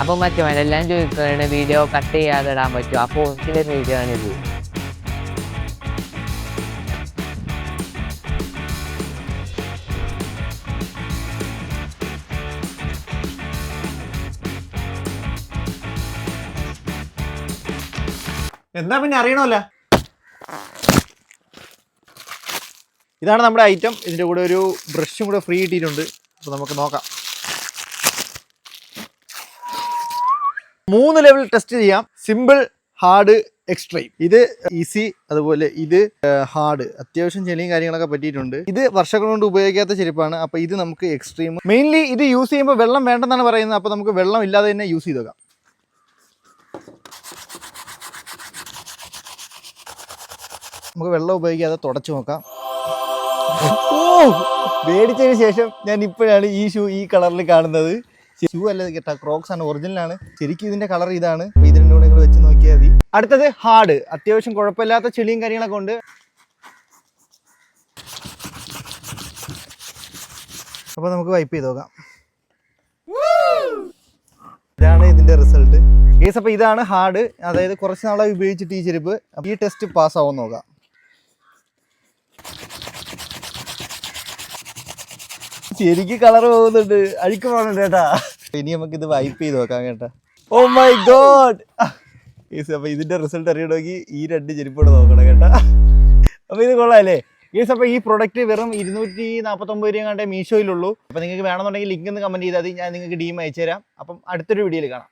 അപ്പൊ മറ്റു എല്ലാം ചോദിക്കുകയാണ് വീഡിയോ കട്ട് ചെയ്യാതെ ഇടാൻ പറ്റുമോ അപ്പോൾ ഒന്നിന്റെ വീഡിയോ ആണിത് എന്താ പിന്നെ അറിയണമല്ല? ഇതാണ് നമ്മുടെ ഐറ്റം ഇതിന്റെ കൂടെ ഒരു ബ്രഷും കൂടെ ഫ്രീ കിട്ടിയിട്ടുണ്ട്. അപ്പോൾ നമുക്ക് നോക്കാം. മൂന്ന് ലെവൽ ടെസ്റ്റ് ചെയ്യാം. സിമ്പിൾ ഹാർഡ് എക്സ്ട്രീം ഇത് ഈസി അതുപോലെ ഇത് ഹാർഡ് അത്യാവശ്യം ചെളിയും കാര്യങ്ങളൊക്കെ പറ്റിയിട്ടുണ്ട്. ഇത് വർഷങ്ങൾ കൊണ്ട് ഉപയോഗിക്കാത്ത ചെരുപ്പാണ്. അപ്പോൾ ഇത് നമുക്ക് എക്സ്ട്രീം മെയിൻലി ഇത് യൂസ് ചെയ്യുമ്പോൾ വെള്ളം വേണ്ടെന്നാണ് പറയുന്നത്. അപ്പോൾ നമുക്ക് വെള്ളം ഇല്ലാതെ തന്നെ യൂസ് ചെയ്ത് നോക്കാം. നമുക്ക് വെള്ളം ഉപയോഗിക്കാതെ തുടച്ചു നോക്കാം. മേടിച്ചതിന് ശേഷം ഞാൻ ഇപ്പോഴാണ് ഈ ഷൂ ഈ കളറിൽ കാണുന്നത്. ഷൂ അല്ല കേട്ടോ ക്രോക്സ് ആണ് ഒറിജിനൽ ആണ്. ശരിക്കും ഇതിന്റെ കളർ ഇതാണ്. ഇതിന്റെ കൂടെ നിങ്ങൾ വെച്ച് നോക്കിയാൽ മതി. അടുത്തത് ഹാർഡ് അത്യാവശ്യം കുഴപ്പമില്ലാത്ത ചെളിയും കാര്യങ്ങളൊക്കെ ഉണ്ട്. അപ്പൊ നമുക്ക് വൈപ്പ് ചെയ്ത് നോക്കാം. ഇതാണ് ഇതിന്റെ റിസൾട്ട് കേസ് അപ്പോൾ ഇതാണ് ഹാർഡ് അതായത് കുറച്ച് നാളായി ഉപയോഗിച്ചിട്ട് ഈ ചെരുപ്പ്. ഈ ടെസ്റ്റ് പാസ് ആവും നോക്കാം. ശരിക്കും കളർ പോകുന്നുണ്ട്. അഴുക്ക് പോകുന്നുണ്ട് കേട്ടാ. ഇനി നമുക്ക് ഇത് വൈപ്പ് ചെയ്ത് നോക്കാം കേട്ടാ. ഓ മൈ ഗോഡ് അപ്പൊ ഇതിന്റെ റിസൾട്ട് അറിയണമെങ്കിൽ ഈ രണ്ട് ചെരുപ്പോടെ നോക്കണം കേട്ടാ. അപ്പൊ ഇത് കൊള്ളാല്ലേ? ഗേസ് അപ്പൊ ഈ പ്രൊഡക്റ്റ് വെറും ഇരുന്നൂറ്റി നാൽപ്പത്തൊമ്പത് രൂപ കണ്ടേ മീഷോയിലുള്ളൂ. അപ്പൊ നിങ്ങൾക്ക് വേണമെന്നുണ്ടെങ്കിൽ ലിങ്ക് ഒന്ന് കമന്റ് ചെയ്താൽ മതി. ഞാൻ നിങ്ങൾക്ക് ഡീം അയച്ചു തരാം അപ്പം അടുത്തൊരു വീഡിയോയിൽ കാണാം.